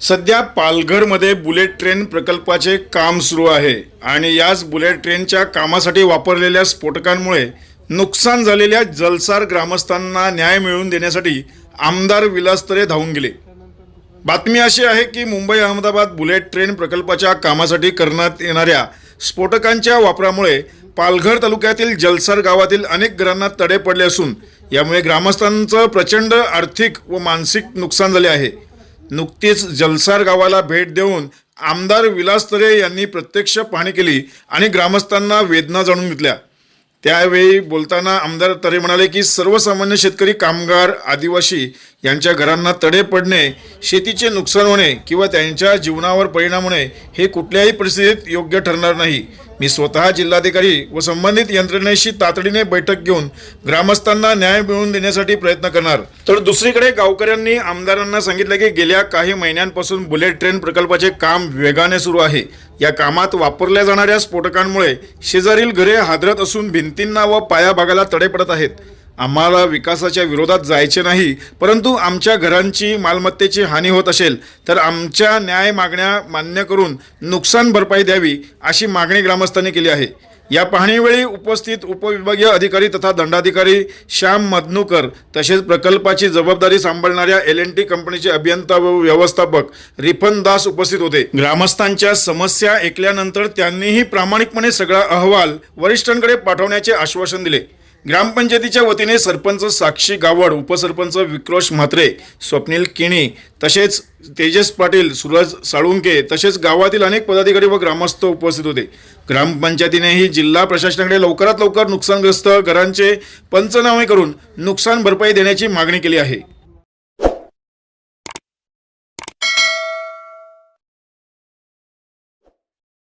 सध्या पालघरमध्ये bullet train प्रकल्पाचे काम सुरू आहे आणि याच बुलेट ट्रेनच्या कामासाठी वापरलेल्या स्फोटकांमुळे नुकसान झालेल्या जलसार ग्रामस्थांना न्याय मिळवून देण्यासाठी आमदार विलासतरे धावून गेले. बातमी अशी आहे की मुंबई अहमदाबाद बुलेट ट्रेन प्रकल्पाच्या कामासाठी करण्यात येणाऱ्या स्फोटकांच्या वापरामुळे पालघर तालुक्यातील जलसार गावातील अनेक घरांना तडे पडले असून यामुळे ग्रामस्थांचं प्रचंड आर्थिक व मानसिक नुकसान झाले आहे. नुकतीच जलसार गावाला भेट देऊन आमदार विलास तरे यांनी प्रत्यक्ष पाहणी केली आणि ग्रामस्थांना वेदना जाणून घेतल्या. त्यावेळी बोलताना आमदार तरे म्हणाले की सर्वसामान्य शेतकरी कामगार आदिवासी यांच्या घरांना तडे पडणे शेतीचे नुकसान होणे किंवा त्यांच्या जीवनावर परिणाम होणे हे कुठल्याही परिस्थितीत योग्य ठरणार नाही. मी स्वतः जिल्हाधिकारी व संबंधित यंत्रणेशी तातडीने बैठक घेऊन ग्रामस्थांना न्याय मिळवून देण्यासाठी प्रयत्न करणार. तर दुसरीकडे गावकऱ्यांनी आमदारांना सांगितलं की गेल्या काही महिन्यांपासून बुलेट ट्रेन प्रकल्पाचे काम वेगाने सुरू आहे. या कामात वापरल्या जाणाऱ्या स्फोटकांमुळे शेजारील घरे हादरत असून भिंतींना व पाया भागाला तडे पडत आहेत. आम्हाला विकासाच्या विरोधात जायचे नाही परंतु आमच्या घरांची मालमत्तेची हानी होत असेल तर आमच्या न्याय मागण्या मान्य करून नुकसान भरपाई द्यावी अशी मागणी ग्रामस्थांनी केली आहे. या पाहणीवेळी उपस्थित उपविभागीय अधिकारी तथा दंडाधिकारी श्याम मदनुकर तसेच प्रकल्पाची जबाबदारी सांभाळणाऱ्या एल एन टी कंपनीचे अभियंता व व्यवस्थापक रिफन दास उपस्थित होते. ग्रामस्थांच्या समस्या ऐकल्यानंतर त्यांनीही प्रामाणिकपणे सगळा अहवाल वरिष्ठांकडे पाठवण्याचे आश्वासन दिले. ग्रामपंचायतीच्या वतीने सरपंच साक्षी गावड उपसरपंच विक्रोश म्हात्रे स्वप्नील किणी तसेच तेजस पाटील सूरज साळुंके तसेच गावातील अनेक पदाधिकारी व ग्रामस्थ उपस्थित होते. ग्रामपंचायतीनेही जिल्हा प्रशासनाकडे लवकरात लवकर नुकसानग्रस्त घरांचे पंचनामे करून नुकसान भरपाई देण्याची मागणी केली आहे.